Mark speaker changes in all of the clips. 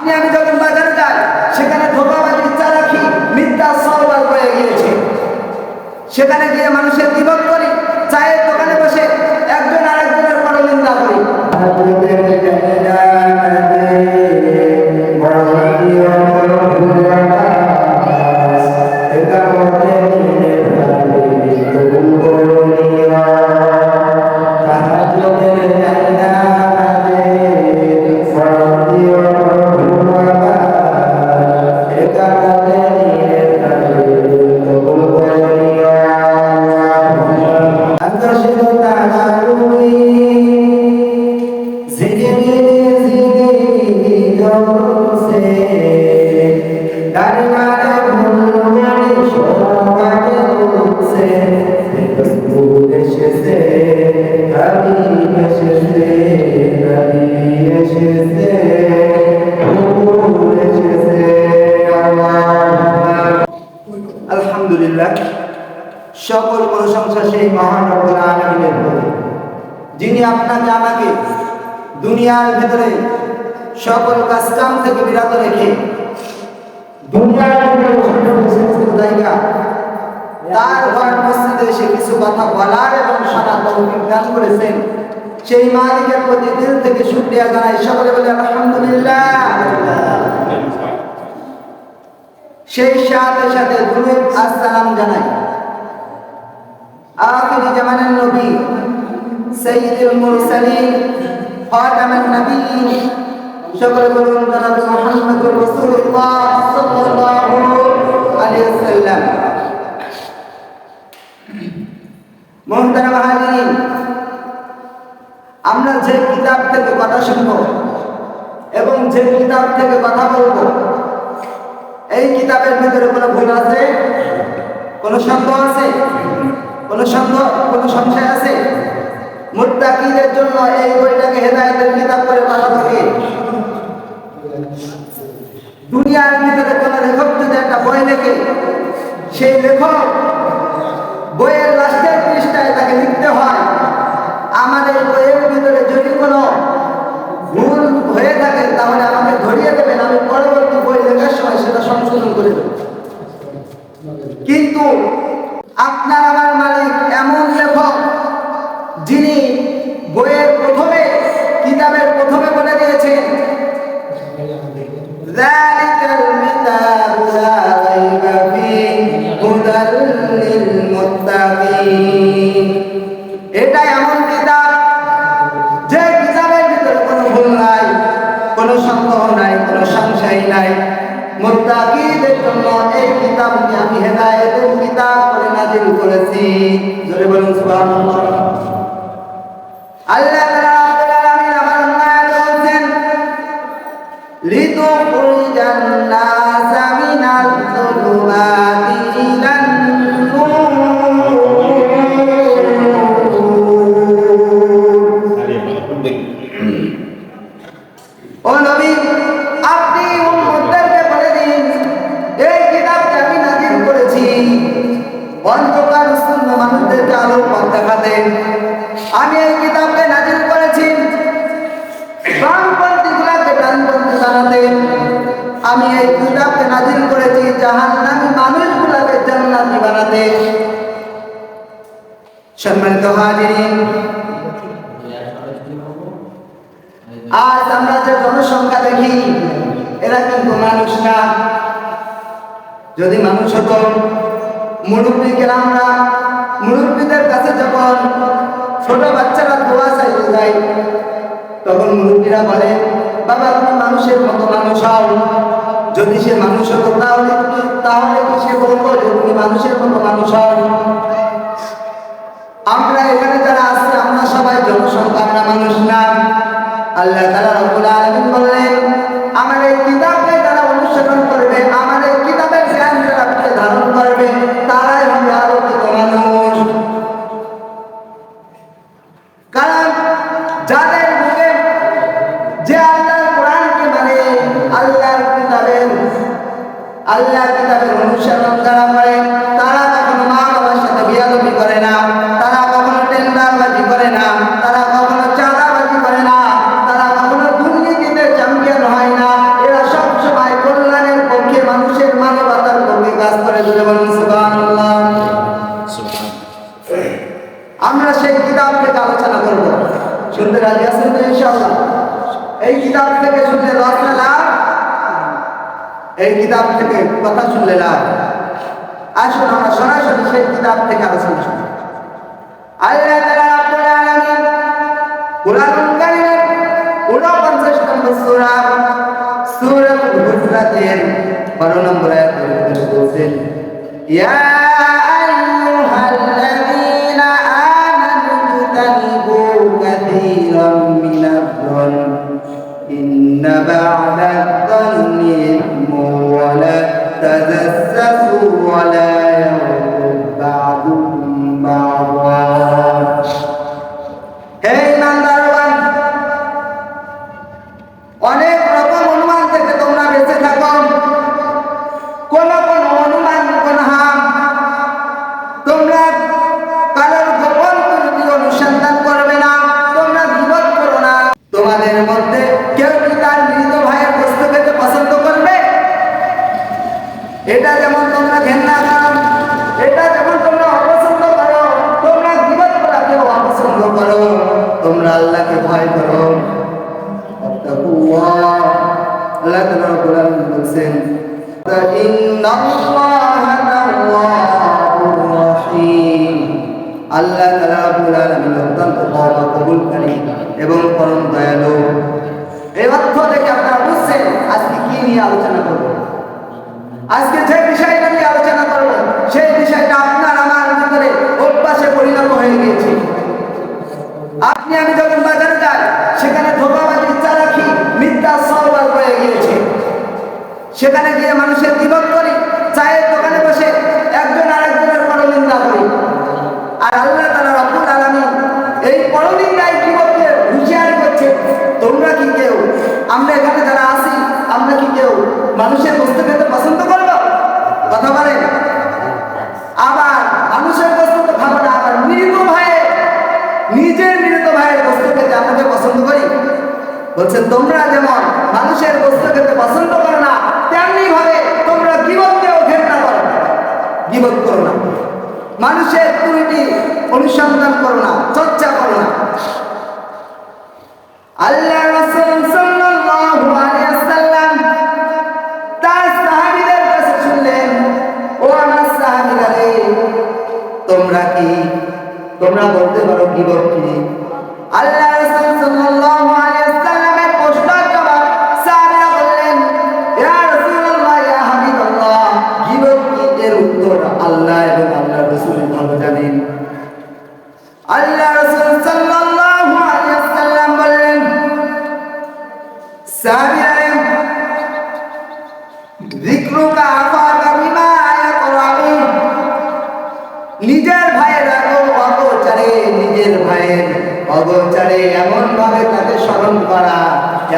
Speaker 1: আপনি, আমি যখন বাজারে যাই, সেখানে ধোকাবাজি চালাকি, মিথ্যা সরবার হয়ে গিয়েছে। সেখানে গিয়ে মানুষের বিপদ করি, চায়ের দোকানে বসে একজন আরেকজনের পরনিন্দা করি। দুনিয়ার ভিতরে সকল কাজকাম থেকে বিরত রেখে তার ঘর মসজিদে এসে কিছু কথা বলার এবং দান করেছেন। সেই মালিকের প্রতি দিল থেকে শুকরিয়া জানাই। সকলে বলে, আলহামদুলিল্লাহ। সেই সাথে সাথে দুরুদ আসসালাম জানাই। আখির জামানের নবী, সাইয়্যিদুল মুরসালিন খাতামান নবিয়্যিন সকল বলুন জনাব মুহাম্মদুর রাসূলুল্লাহ সাল্লাল্লাহু আলাইহি ওয়াসাল্লাম মুহতারাম হাজিরিন আমরা যে কিতাব থেকে কথা শুনব এবং যে কিতাব থেকে কথা বলব, এই কিতাবের ভিতরে কোনো ভুল আছে? কোনো সন্দেহ আছে? কোনো সন্দেহ কোনো সংশয় আছে? মুত্তাকিদের জন্য এই বইটাকে হেদায়েতের কিতাব করে বলা থাকে দুনিয়ার ভিতরে কোনো লেখক যদি একটা বই লেখে, সেই লেখক এটাই এমন কিতাব, যে কিতাবের ভিতরে কোনো নাই, কোনো সন্দেহ নাই, কোনো সংশয় নাই। মোত্তাকিদের জন্য এই আমি হেদায়েতের কিতাব করে নাজিল করেছি। বলুন সুবহানাল্লাহ। ও নবী, আপনি উম্মতদেরকে বলে দিন, এই কিতাবকে আমি নাজিল করেছি। অন্ধকার শূন্য মানুষদেরকে আলোর পথ দেখাতে। আমি এই কিতাবকে নাজিল করেছি। বামপন্থী গুলাকে ডানপন্থী জানাতে আমি এই কিতাবকে নাজিল করেছি জাহান্নামী মানুষগুলাকে জান্নাতি বানাতে। সম্মানিত হাজিরিন আজ আমরা যে জনসংখ্যা দেখি এরা কিন্তু মানুষ না। যদি মানুষ হতো মুরব্বীকে আমরা মুরব্বীদের কাছে যখন ছোট বাচ্চারা দোয়া চাইতে যায়, তখন মুরব্বীরা বলে, বাবা, তুমি মানুষের মতো মানুষ হও। যদি সে মানুষ হতো, তাহলে তাহলে কি সে বলব যে তুমি মানুষের মতো মানুষ হও? আমরা এখানে যারা আছি, আমরা সবাই জনসংখ্যা আমরা মানুষ না। আল্লাহ তালা রব্বুল আলমিন বললেন হুজরাতের 12 নম্বর আয়াত বলছেন ইয়া আইয়ুহাল্লাযীনা আমানু তানিবু কাসীরাম মিনাল ইন্না বা'দাল-যান্নি ইসমুন ওয়া লা তাজাসসু ওয়া লা মধ্যে কেউ কি তার মৃত ভাইয়ের বস্তু খেতে পছন্দ করবে? এটা যেমন তোমরা ঘেন্না করো এটা যেমন তোমরা অপছন্দ করো, তোমরা জীবন করাকেও অপছন্দ করো, তোমরা আল্লাহকে ভয় করো। আল্লাহ তোমার বলছেন নিয়ে আলোচনা করব। আজকে যে বিষয়টা নিয়ে আলোচনা করব, সেই বিষয়টা আপনার আমার ভিতরে অভ্যাসে পরিণত হয়ে গিয়েছে। আপনি, আমি যখন বাজারে যাই, সেখানে ধোকাবাজি ইচ্ছা রাখি মিথ্যা সওয়াল হয়ে গিয়েছে। সেখানে গিয়ে মানুষের বিপদ করি, চায়ের দোকানে বসে একজন আরেকজনের পরনিন্দা করি। আর আল্লাহ তালা রব্বুল আলামিন এই পরনিন্দায় বিপদকে হুঁশিয়ারি করছে তোমরা কি কেউ? আমরা এখানে যারা আছি আমরা কি কেউ মানুষের বস্তু খেতে পছন্দ করব কথা বলেন আবার মানুষের বস্তু তো খাব না আবার মৃত ভাইয়ের নিজের মৃত ভাইয়ের বস্তু খেতে আমাকে পছন্দ করি বলছে তোমরা যেমন মানুষের বস্তু খেতে পছন্দ করো না, তেমনি ভাবে তোমরা জীবনকেও ঘেন্না করো গিবত করো না। মানুষের ত্রুটি অনুসন্ধান করো না, চর্চা করো না। আল্লাহ তোমরা কি, তোমরা বলতে পারো কি কি নিজের ভাইয়ের এমন ভাবে তাকে স্মরণ করা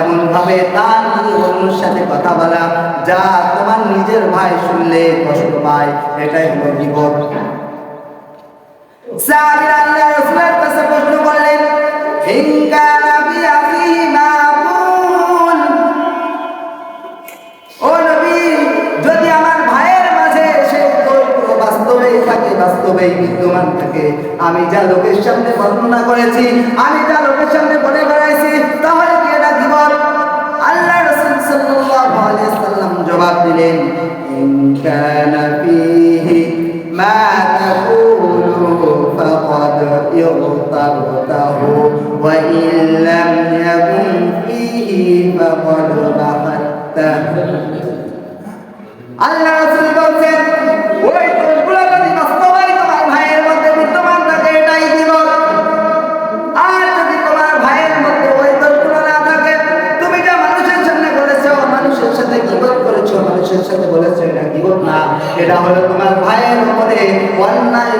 Speaker 1: এমন ভাবে তার অন্যের সাথে কথা বলা, যা তোমার নিজের ভাই শুনলে কষ্ট পায়, এটাই হলো বিপদ। বাস্তবেই বিদ্যমান থাকে? আমি যা লোকের সামনে বর্ণনা করেছি আমি যা লোকের সামনে বলে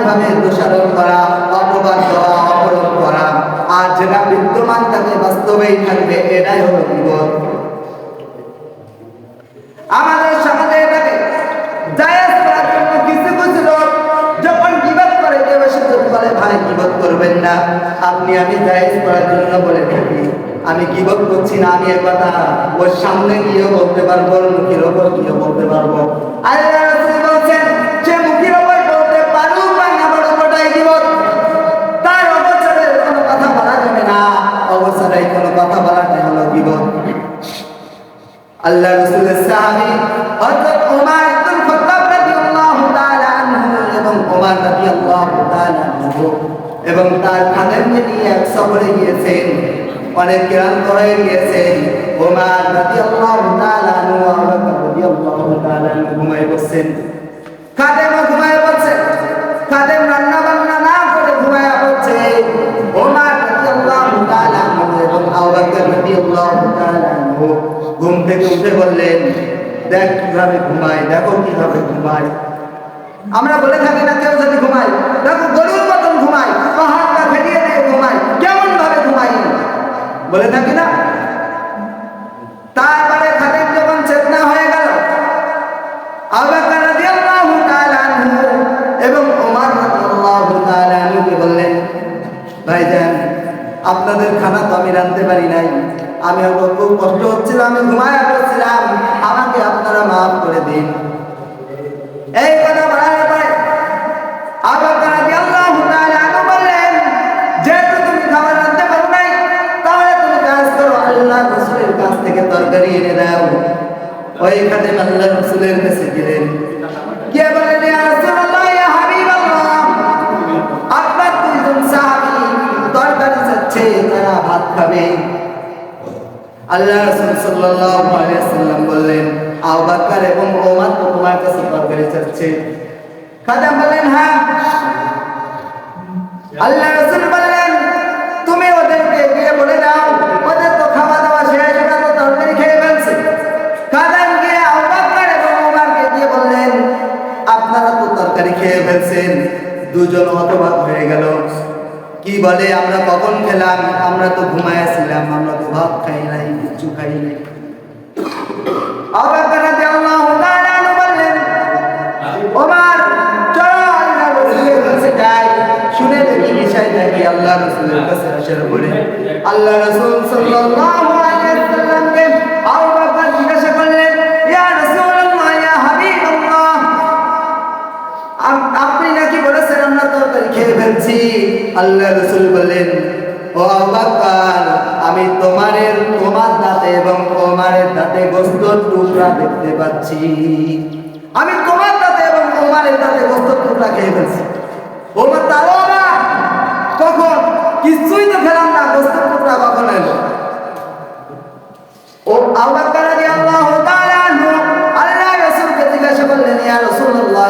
Speaker 1: অন্যায়ভাবে দোষারোপ করা, অপবাদ দেওয়া অপরাধ করা, আর যেটা বিদ্যমান থাকে বাস্তবেই থাকবে, এটাই হলো গীবত আমাদের সমাজে এটাকে করার জন্য কিছু কিছু লোক যখন গিবত করে কেউ বলে ভাই গিবত করবেন না। আপনি, আমি করার জন্য বলে থাকি। আমি গিবত করছি না, আমি কথা ওর সামনে গিয়েও বলতে পারব মুখের ওপর গিয়েও বলতে পারব। আল্লাহ আল্লাহ রসুলের সাহাবি হযরত ওমর ইবনে খাত্তাব রাদিয়াল্লাহু তাআলা আনহু এবং ওমর রাদিয়াল্লাহু তাআলা আনহু এবং তার খাদেমকে নিয়ে এক সফরে গিয়েছেন। অনেক ক্লান্ত হয়ে গিয়েছেন। ওমর রাদিয়াল্লাহু তাআলা আনহু আবু রাদিয়াল্লাহু তাআলা ঘুমায় বসছেন। খাদেমও ঘুমায় বসছেন। খাদেম রান্না ঘুম থেকে উঠে বললেন, দেখ কীভাবে ঘুমায়, দেখো কীভাবে ঘুমায়। আমরা বলে থাকি না, কেউ যদি ঘুমায়, দেখো গরুর মতন ঘুমায়, পাহাড়টা ফেটিয়ে দিয়ে ঘুমায় কেমন ভাবে ঘুমাই বলে থাকি না। তারপরে খাদেম যখন চেতনা হয়ে গেল, আবু বকর রাদিয়াল্লাহু তাআলা আনহু এবং ওমর রাদিয়াল্লাহু তাআলা আনহুকে বললেন ভাইজান আপনাদের খানা তো আমি রাঁধতে পারি নাই। আমি খুব কষ্ট হচ্ছিল আমি ঘুমায় পড়ছিলাম। আমাকে আপনারা মাফ করে দিন। এই কথা বলার পরে যেহেতু রাঁধতে নাই, তাহলে কাজ আল্লাহ কাছ থেকে তরকারি এনে ওই আল্লাহ রাসূলের কাছে গেলেন। আল্লাহ রাসূল ওয়াসাল্লাম বললেন, আবু বকর এবং ওমর তো তোমার কাছে তরকারি চাচ্ছে খাদেম বললেন হ্যাঁ। আল্লাহ রাসূল বললেন, তুমি ওদেরকে গিয়ে বলে দাও, ওদের তো খাওয়া দাওয়া শেষ, ওরা তো তরকারি খেয়ে ফেলছে। খাদেম গিয়ে আবু বকর এবং ওমরকে গিয়ে বললেন, আপনারা তো তরকারি খেয়ে ফেলছেন, দুজন হতবাক হয়ে গেল। কি বলে, আমরা কখন খেলাম? আমরা তো ঘুমাইছিলাম আমরা তো ভাত খাই নাই কিছু খাই নাই। আল্লাহ ইয়া আপনি নাকি বলেছেন আমরা তরকারি খেয়ে ফেলছি? আল্লাহ রসুল বললেন, ও আবু বকর আমি তোমারের তোমার দাঁতে এবং তোমারের দাঁতে গোস্তর টুকরা দেখতে পাচ্ছি। আমি তোমার দাঁতে এবং তোমারের দাঁতে গোস্তর টুকরা খেয়ে ফেলছি। না কখন কিছুই তো খেলাম না গোস্তর টুকরা কখন এলো ও আবু বকর রাদিয়াল্লাহু তাআলা আনহু, আল্লাহ রাসূলকে জিজ্ঞাসা করলেন, ইয়া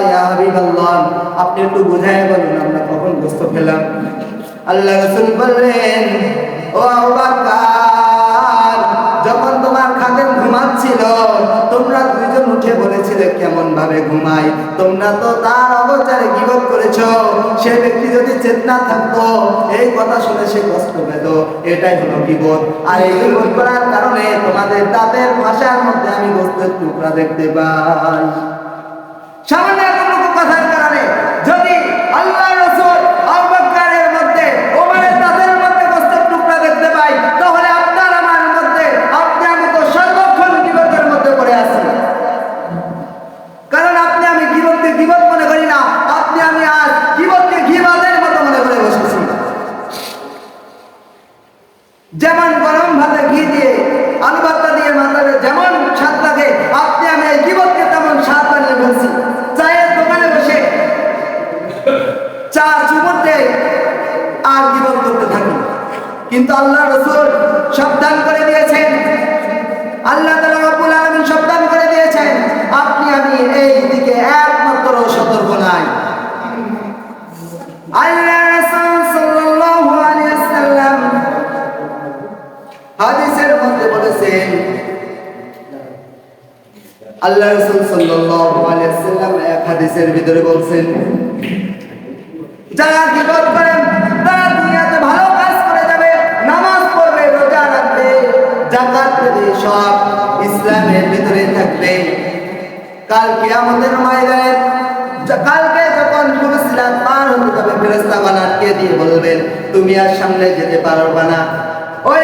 Speaker 1: ইয়া হাবিবাল্লাহ, আপনি একটু বুঝায় বলুন, আমরা কখন গোশত খেলাম? আল্লাহ রাসূল বললেন, ও যখন তোমার খাদেম ঘুমাচ্ছিল, তোমরা দুইজন উঠে বলেছিলে কেমন ভাবে ঘুমাই? তোমরা তো তার অবচারে গিবত করেছ। সে ব্যক্তি যদি চেতনা থাকতো, এই কথা শুনে সে কষ্ট পেত। এটাই হলো গিবত। আর এই গিবত করার কারণে তোমাদের দাঁতের ভাষার মধ্যে আমি গোস্তের টুকরা দেখতে পাই। সামান্য আল্লাহ রাসূল সাল্লাল্লাহু আলাইহি ওয়াসাল্লাম এক হাদিসের ভিতরে বলছেন, যারা গীবত করেন তারা দুনিয়াতে ভালো কাজ করে যাবে, নামাজ পড়বে, রোজা রাখবে, যাকাত দেবে, সব ইসলামের ভিতরে থাকবে। কাল কিয়ামতের ময়দানে কালকে যখন ফুলসিরাত পার হতে যাবে ফেরেশতা বানাতকে দিয়ে বলবেন, তুমি আর সামনে যেতে পারবে না? ওই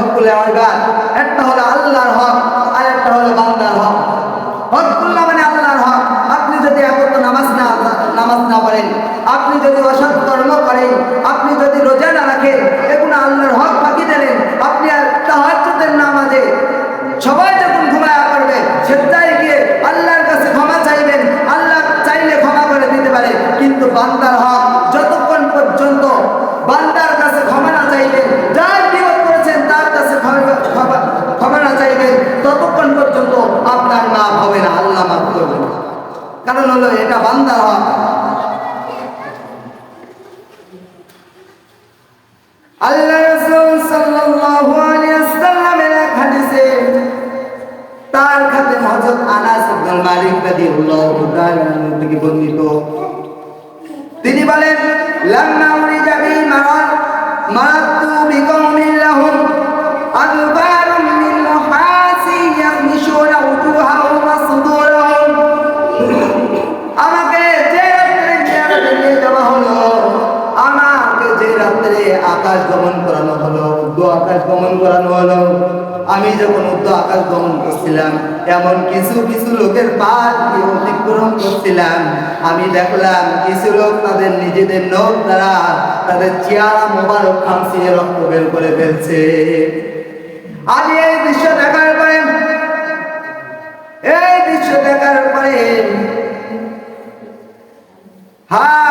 Speaker 1: হকুল আইবাদ একটা হলো আল্লাহর হক, আর একটা হলো বান্দার হক। হকুল্লাহ মানে আল্লাহর হক। আপনি যদি একত্র নামাজ না নামাজ না পড়েন, আপনি যদি অসৎ কর্ম করেন, আপনি যদি রোজা না রাখেন, এগুলো আল্লাহর হক বাকি দিলেন আপনি তাহাজ্জুদের নামাজে সবাই যখন ঘুমায়া করবে সেটাই গিয়ে আল্লাহর কাছে ক্ষমা চাইবেন। আল্লাহ চাইলে ক্ষমা করে দিতে পারে, কিন্তু বান্দার হক গমন করানো হলো। আমি যখন উদ্দ আকাশ গমন করছিলাম, এমন কিছু কিছু লোকের পাশ অতিক্রম করছিলাম। আমি দেখলাম কিছু লোক তাদের নিজেদের নখ দ্বারা তাদের চেয়ারা মোবারক খামসিয়ে রক্ত বের করে ফেলছে। আমি এই দৃশ্য দেখার পরে, এই দৃশ্য দেখার পরে হাউলাই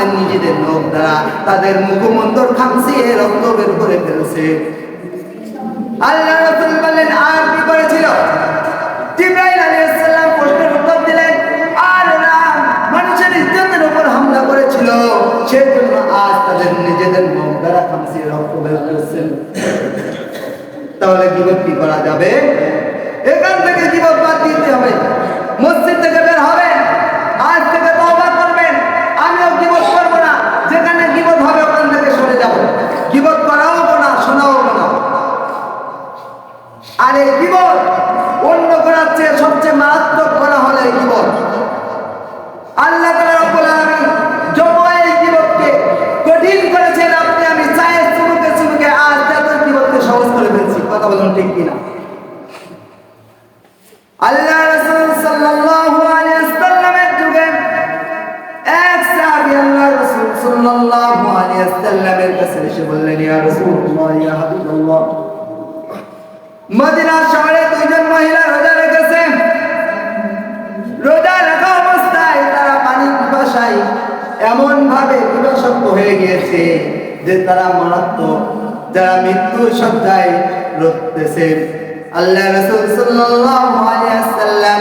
Speaker 1: তাদের নিজেদের লোক দ্বারা তাদের মুখমন্তর খামসিয়ে রক্ত বের করে ফেলছে। আল্লাহ রাসূল বললেন আর কি করেছিল? আলাইহিস সালাম প্রশ্নের উত্তর দিলেন, আর মানুষের ইজ্জতের উপর হামলা করেছিল। সেজন্য আজ তাদের নিজেদের দ্বারা খামসিয়ে রক্ত বের তাহলে গিবত কি করা যাবে? এখান থেকে গিবত বাদ দিতে হবে। মসজিদ থেকে কাছে এসে বললেন, ইয়া রাসূলুল্লাহ, ইয়া হাবিবাল্লাহ। মদিনা শহরে দুইজন মহিলা রোজা রেখেছে রোজা রাখা অবস্থায় তারা পানি পিপাসায় এমন ভাবে পিপাসক্ত হয়ে গিয়েছে যে তারা মারাত্মক, যারা মৃত্যু সজ্জায় রতেছে আল্লাহ রাসূল সাল্লাল্লাহু আলাইহি ওয়াসাল্লাম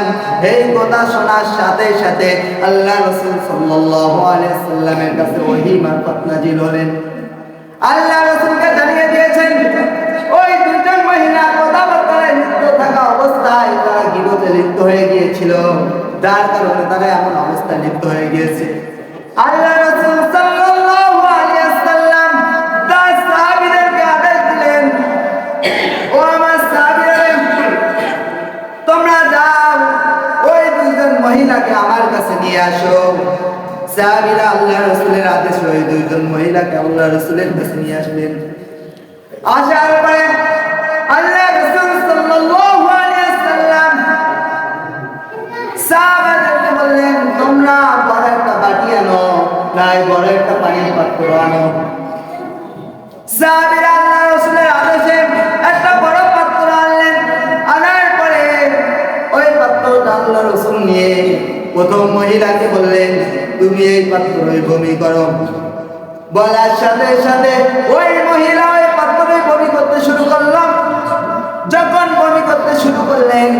Speaker 1: এই কথা শোনার সাথে সাথে আল্লাহ রাসূল সাল্লাল্লাহু আলাইহি ওয়াসাল্লামের কাছে ওহী মারফত নাজিল হলেন। যার কারণে তারা এমন অবস্থায় লিপ্ত হয়ে গিয়েছে। আল্লাহ রাসূল সাল্লাল্লাহু আলাইহি ওয়াসাল্লাম তার সাহাবীদেরকে আদেশ তোমরা যাও, ওই দুইজন মহিলাকে আমার কাছে নিয়ে আসো। আল্লাহ রাসূলের আদেশ ওই দুইজন মহিলাকে আল্লাহ রাসূলের কাছে নিয়ে আসলেন। আসার পানির পাত্র আনো সাহাবীরা আল্লাহ রাসূলের আদেশে একটা বড় পাত্র আনলেন। আনার পরে ওই পাত্রটা আল্লাহ রাসূল নিয়ে প্রথম মহিলাকে বললেন, তুমি এই পাত্রে ভূমি করো। বলার সাথে সাথে ওই মহিলা ওই পাত্রে বমি করতে শুরু করলাম যখন বমি করতে শুরু করলেন,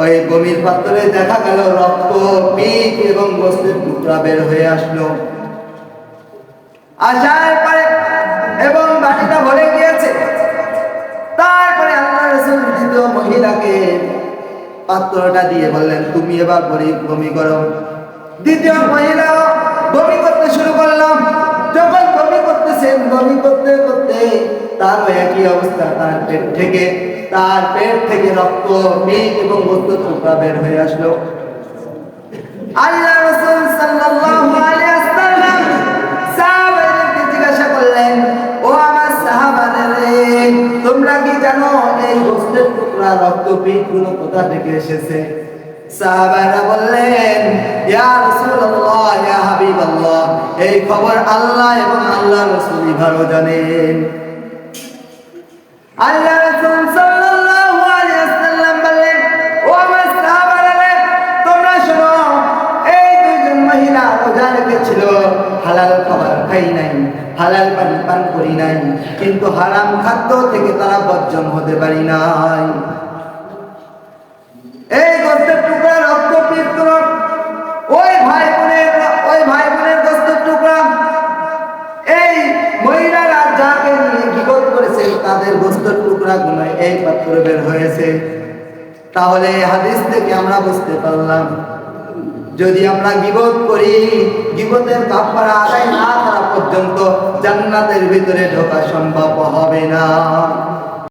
Speaker 1: ওই বমির পাত্রে দেখা গেল রক্ত পিঠ এবং গোস্তের টুকরা বের হয়ে আসলো। এবং বাটিটা ভরে গিয়েছে তারপরে আল্লাহ রসুল মহিলাকে পাত্রটা দিয়ে বললেন, তুমি এবার বমি করো। দ্বিতীয় বমি করতে শুরু করলাম যখন বমি করতেছেন বমি করতে করতে তারও একই অবস্থা? তার পেট থেকে, তার পেট থেকে রক্ত পিঠ এবং বের হয়ে আসলো। আল্লাহ রাসূল সাল্লাল্লাহু আলাইহি ও আমার তোমরা কি জানো এই গোস্তের টুকরা পিঠগুলো কোথা থেকে এসেছে? সাহাবারা বললেন, ইয়া রাসূলুল্লাহ, ইয়া হাবিবাল্লাহ, এই খবর আল্লাহ এবং আল্লাহ রাসূলই ভালো জানেন। আল্লাহ হালাল পানি পান করি নাই। কিন্তু হারাম খাদ্য থেকে তারা বর্জন হতে পারি নাই। এই টুকরা রক্ত ওই ভাই বোনের ওই ভাই বোনের টুকরা, এই মহিলারা যাকে নিয়ে গিবত করেছে, তাদের গোস্তের টুকরা গুলো এই বের হয়েছে। তাহলে হাদিস থেকে আমরা বুঝতে পারলাম, যদি আমরা গিবত করি, গিবতের কাপড় আদায় না পর্যন্ত জান্নাতের ভিতরে ঢোকা সম্ভব হবে না।